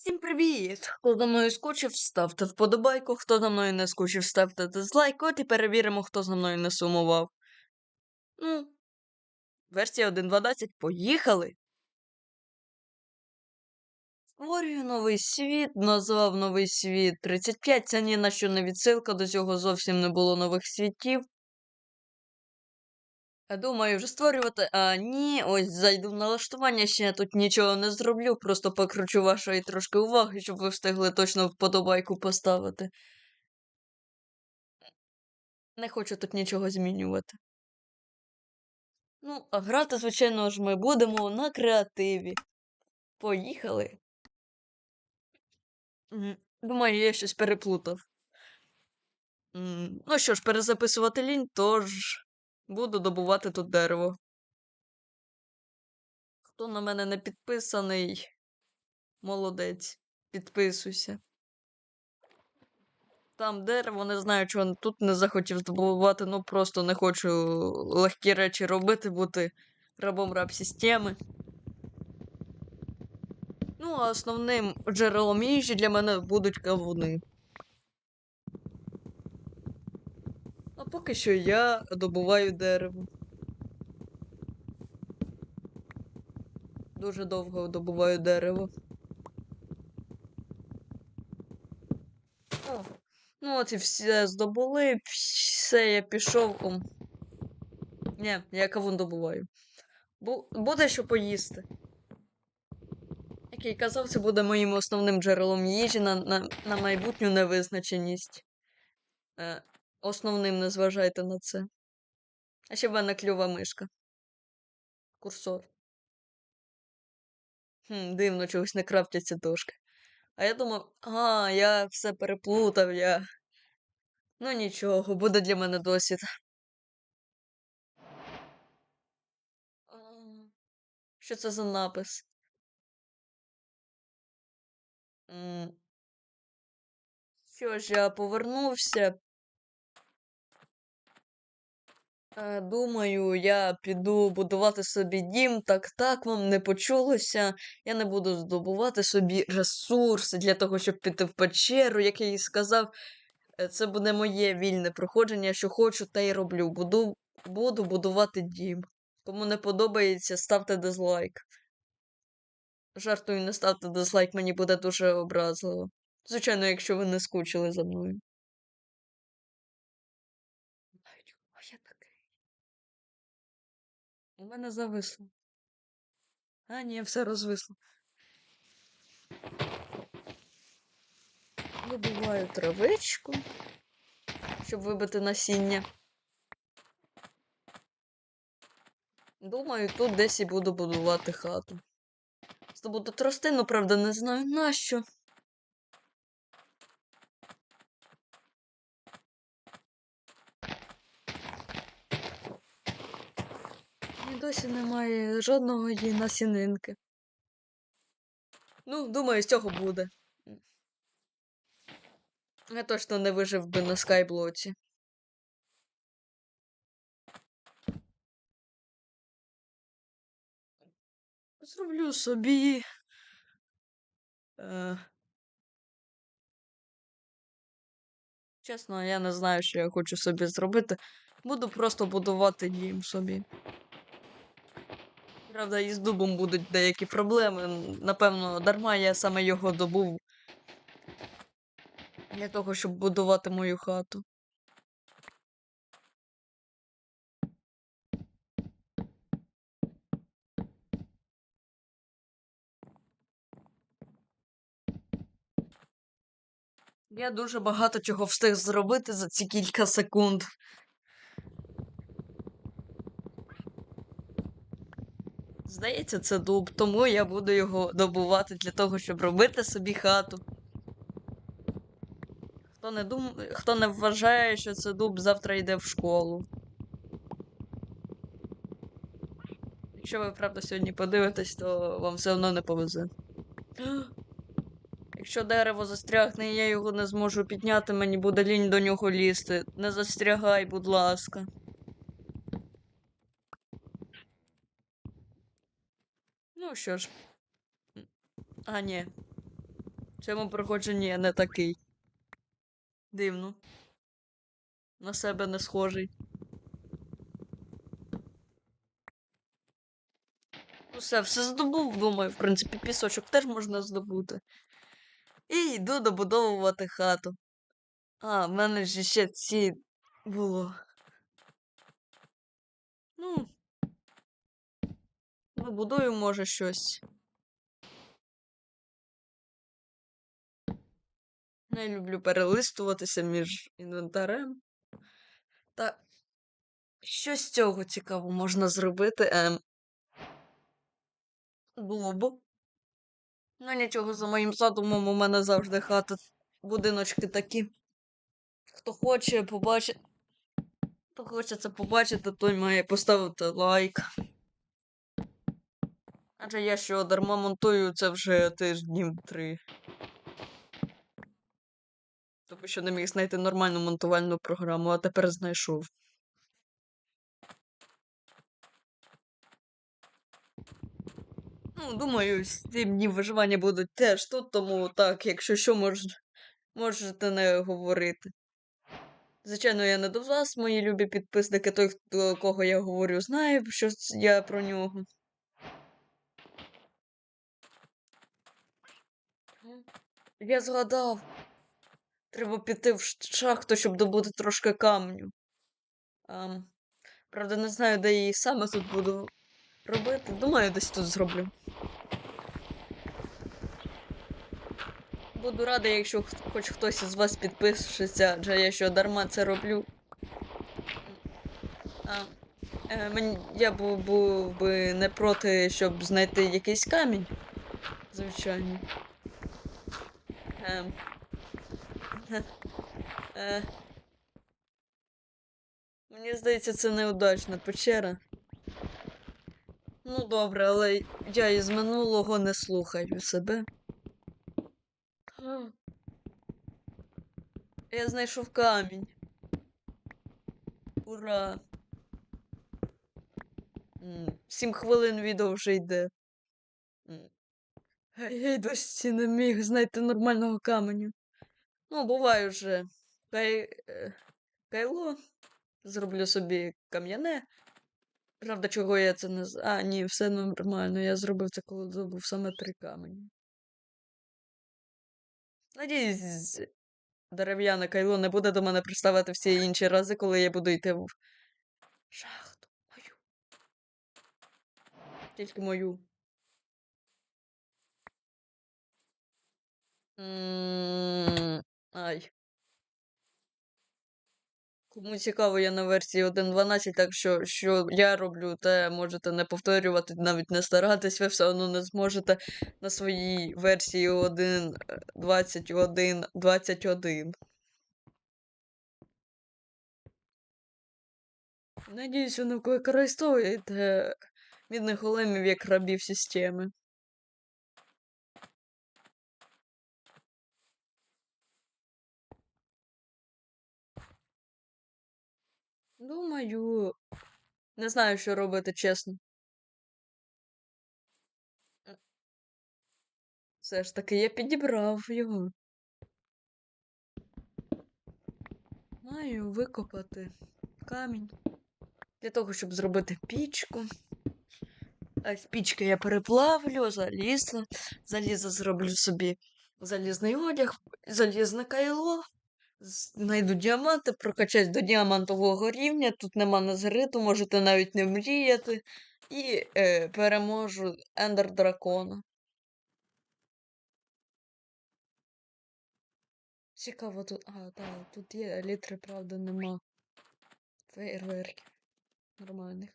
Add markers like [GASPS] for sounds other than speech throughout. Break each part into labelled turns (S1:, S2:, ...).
S1: Всім привіт! Хто за мною скучив, ставте вподобайку, хто за мною не скучив, ставте дизлайк, от і перевіримо, хто за мною не сумував. Ну, версія 1.12, поїхали! Створюю новий світ, назвав новий світ 35, це ні на що не відсилка, до цього зовсім не було нових світів. Думаю, вже створювати. А ні, ось зайду в налаштування, ще я тут нічого не зроблю, просто покручу вашої трошки уваги, щоб ви встигли точно вподобайку поставити. Не хочу тут нічого змінювати. Ну, а грати, звичайно ж, ми будемо на креативі. Поїхали. Думаю, я щось переплутав. Ну що ж, перезаписувати лінь, тож буду добувати тут дерево. Хто на мене не підписаний, молодець, підписуйся. Там дерево, не знаю, чого тут не захотів здобувати, ну просто не хочу легкі речі робити, бути рабом раб системи. Ну, а основним джерелом їжі для мене будуть кавуни. Поки що я добуваю дерево. Дуже довго добуваю дерево. О, ну от і все здобули, все, я пішов. О. Ні, я кавун добуваю. Бу буде що поїсти. Як я казав, це буде моїм основним джерелом їжі на, на, на майбутню невизначеність. Е, основним не зважайте на це. А ще в мене клюва мишка. Курсор. Хм, дивно, чогось не крафтяться дошки. А я думав, а, я все переплутав, я. Ну нічого, буде для мене досвід. Що це за напис? Що ж, я повернувся. Думаю, я піду будувати собі дім. Так, так, вам не почулося. Я не буду здобувати собі ресурси для того, щоб піти в печеру, як я їй сказав. Е, Це буде моє вільне проходження, що хочу, те й роблю. Буду, буду будувати дім. Кому не подобається, ставте дизлайк. Жартую, не ставте дизлайк, мені буде дуже образливо. Звичайно, якщо ви не скучили за мною. Ай, чого я такий? У мене зависло. А, ні, все розвисло. Вибиваю травичку, щоб вибити насіння. Думаю, тут десь і буду будувати хату. Здобуду тростину, правда, не знаю нащо. Досі немає жодного її насінинки. Ну, думаю, з цього буде. Я точно не вижив би на скайблоці. Зроблю собі. Е... Чесно, я не знаю, що я хочу собі зробити. Буду просто будувати дім собі. Правда, із дубом будуть деякі проблеми. Напевно, дарма я саме його добув для того, щоб будувати мою хату. Я дуже багато чого встиг зробити за ці кілька секунд. Здається, це дуб, тому я буду його добувати для того, щоб робити собі хату. Хто не дум... Хто не вважає, що це дуб завтра йде в школу. Якщо ви правда сьогодні подивитесь, то вам все одно не повезе. [GASPS] Якщо дерево застрягне і я його не зможу підняти, мені буде лінь до нього лізти. Не застрягай, будь ласка. Ну що ж. А, ні. В цьому проходженні я не такий. Дивно. На себе не схожий. Ну все, все здобув, думаю, в принципі, пісочок теж можна здобути. І йду добудовувати хату. А, в мене ж ще ці було. Ну. Добудую, може, щось. Не люблю перелистуватися між інвентарем. Та що з цього цікаво можна зробити? Ем... Було б. Ну нічого, за моїм задумом у мене завжди хата, будиночки такі. Хто хоче побачити. Хто хоче це побачити, той має поставити лайк. Адже я що дарма монтую це вже тижнів три. Тому що не міг знайти нормальну монтувальну програму, а тепер знайшов. Ну, думаю, сім днів виживання будуть теж тут, тому так, якщо що, мож... можете не говорити. Звичайно, я не до вас, мої любі підписники, той, хто кого я говорю, знає, що я про нього. Я згадав. Треба піти в шахту, щоб добути трошки камню. Ам, правда, не знаю, де її саме тут буду робити. Думаю, десь тут зроблю. Буду радий, якщо хоч хтось із вас підпишеться, адже я що дарма це роблю. А, е, мені, я був, був би не проти, щоб знайти якийсь камінь. Звичайно. Ем. Е. Мені здається, це неудачна печера. Ну добре, але я із минулого не слухаю себе. Я знайшов камінь. Ура! Сім хвилин відео вже йде. Я й досі не міг знайти нормального каменю. Ну, буває вже. Кай... е, Кайло. Зроблю собі кам'яне. Правда, чого я це не. А, ні, все нормально. Я зробив це, коли добув саме три камені. Надіюсь, дерев'яне кайло не буде до мене приставати всі інші рази, коли я буду йти в шахту. Мою. Тільки мою. М, Ай. Кому цікаво, я на версії 1.12, так що, що я роблю, те можете не повторювати, навіть не старатись, ви все одно не зможете на своїй версії 1.21.21. Надіюсь, ви не використовуєте мідних големів як рабів системи. Думаю, не знаю, що робити, чесно. Все ж таки я підібрав його. Маю викопати камінь для того, щоб зробити пічку. А з пічки я переплавлю, залізо. Залізо зроблю собі залізний одяг, залізне кайло. Знайду діаманти, прокачаюсь до діамантового рівня. Тут нема назариту, можете навіть не мріяти. І е, переможу ендер дракона. Цікаво тут. А, так, тут є літри, правда, нема. Фейерверків. Нормальних.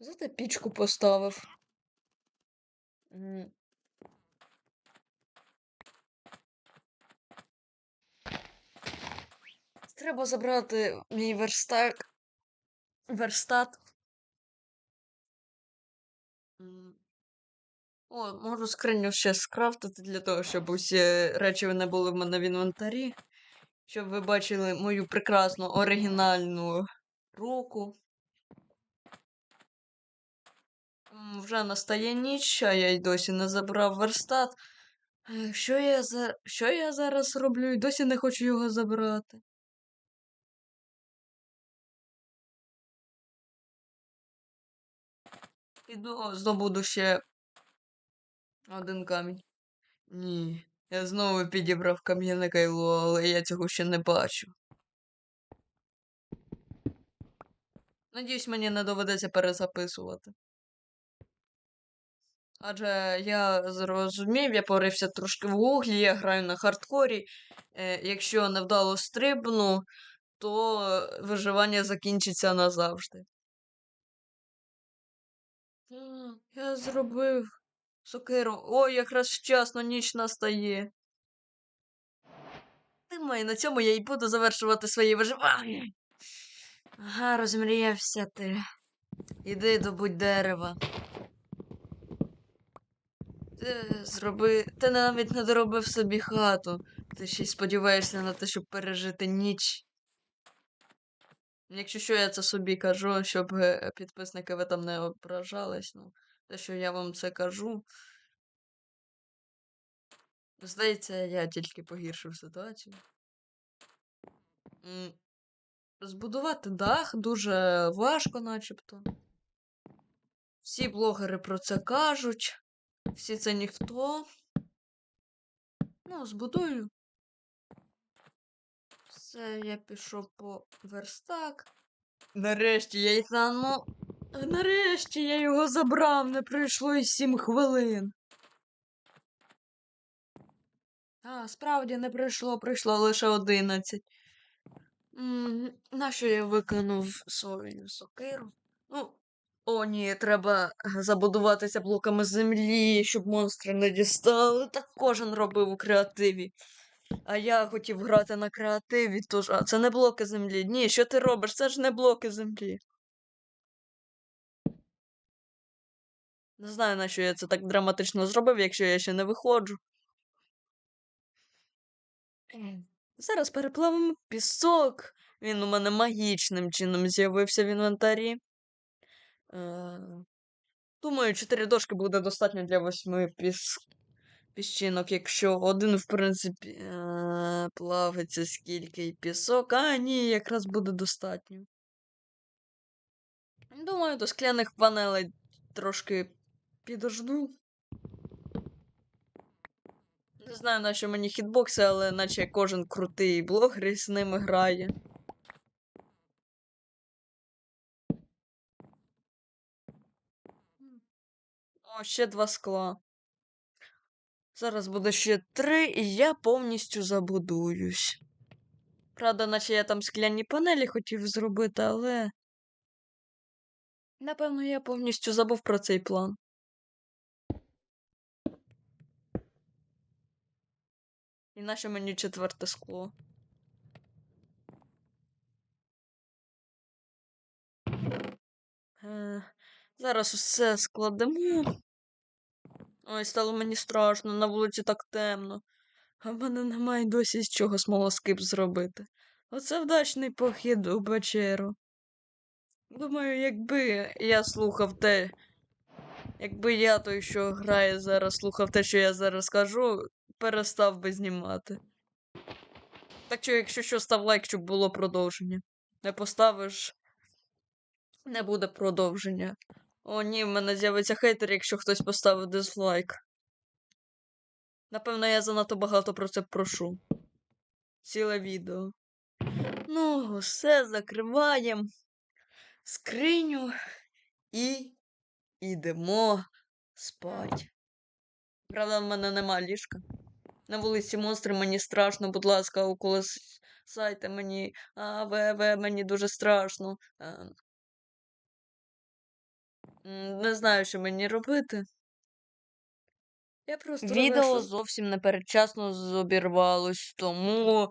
S1: Зате пічку поставив. Треба забрати мій верстак. Верстат. О, можу скриню ще скрафтити для того, щоб усі речі не були в мене в інвентарі. Щоб ви бачили мою прекрасну оригінальну руку. Вже настає ніч, а я й досі не забрав верстат. Е, Що я за... Що я зараз роблю? І досі не хочу його забрати. Піду здобуду ще один камінь. Ні. Я знову підібрав кам'яне кайло, але я цього ще не бачу. Надіюсь, мені не доведеться перезаписувати. Адже я зрозумів, я порився трошки в гуглі, я граю на хардкорі. Е, якщо невдало стрибну, то е, виживання закінчиться назавжди. Я зробив сокиру. Ой, якраз вчасно ніч настає. Думаю, на цьому я і буду завершувати своє виживання. Ага, розмріявся ти. Іди добудь дерева. Ти зроби. Ти навіть не доробив собі хату. Ти ще й сподіваєшся на те, щоб пережити ніч. Якщо що, я це собі кажу, щоб е, підписники ви там не ображались. Ну, те, що я вам це кажу. Здається, я тільки погіршив ситуацію. Збудувати дах дуже важко, начебто. Всі блогери про це кажуть. Всі це ніхто. Ну, збудую. Все, я пішов по верстак. Нарешті я й ну. Нарешті я його забрав, не пройшло й сім хвилин. А, справді не пройшло, пройшло лише одинадцять. М, Нащо я викинув свою сокиру? Ну, о, ні, треба забудуватися блоками землі, щоб монстри не дістали. Так кожен робив у креативі. А я хотів грати на креативі, тож. А це не блоки землі. Ні, що ти робиш? Це ж не блоки землі. Не знаю, на що я це так драматично зробив, якщо я ще не виходжу. Зараз переплавимо пісок. Він у мене магічним чином з'явився в інвентарі. Е, Думаю, чотири дошки буде достатньо для восьми піс... піщинок, якщо один, в принципі, е, плавиться скільки і пісок. А, ні, якраз буде достатньо. Думаю, до скляних панелей трошки підожду. Не знаю, на що мені хітбокси, але наче кожен крутий блогер з ними грає. О, ще два скла. Зараз буде ще три, і я повністю забудуюсь. Правда, наче я там скляні панелі хотів зробити, але. Напевно, я повністю забув про цей план. І наше мені четверте скло. Е, зараз усе складемо. Ой, стало мені страшно, на вулиці так темно. А в мене немає досі з чого смолоскип зробити. Оце вдачний похід у печеру. Думаю, якби я слухав те. Якби я той, що грає зараз, слухав те, що я зараз кажу, перестав би знімати. Так що, якщо що, став лайк, щоб було продовження. Не поставиш, не буде продовження. О, ні, в мене з'явиться хейтер, якщо хтось поставив дизлайк. Напевно, я занадто багато про це прошу. Ціле відео. Ну, все закриваємо. Скриню і йдемо спать. Правда, в мене нема ліжка. На вулиці монстри, мені страшно, будь ласка, около с- сайте мені. А, ВВ, мені дуже страшно. Не знаю, що мені робити. Я просто Відео
S2: завершу.
S1: зовсім непередчасно зобірвалось, тому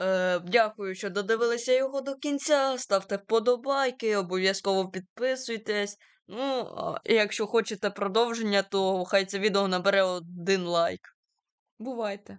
S1: е, дякую, що додивилися його до кінця. Ставте вподобайки, обов'язково підписуйтесь. Ну, а якщо хочете продовження, то хай це відео набере один лайк. Бувайте!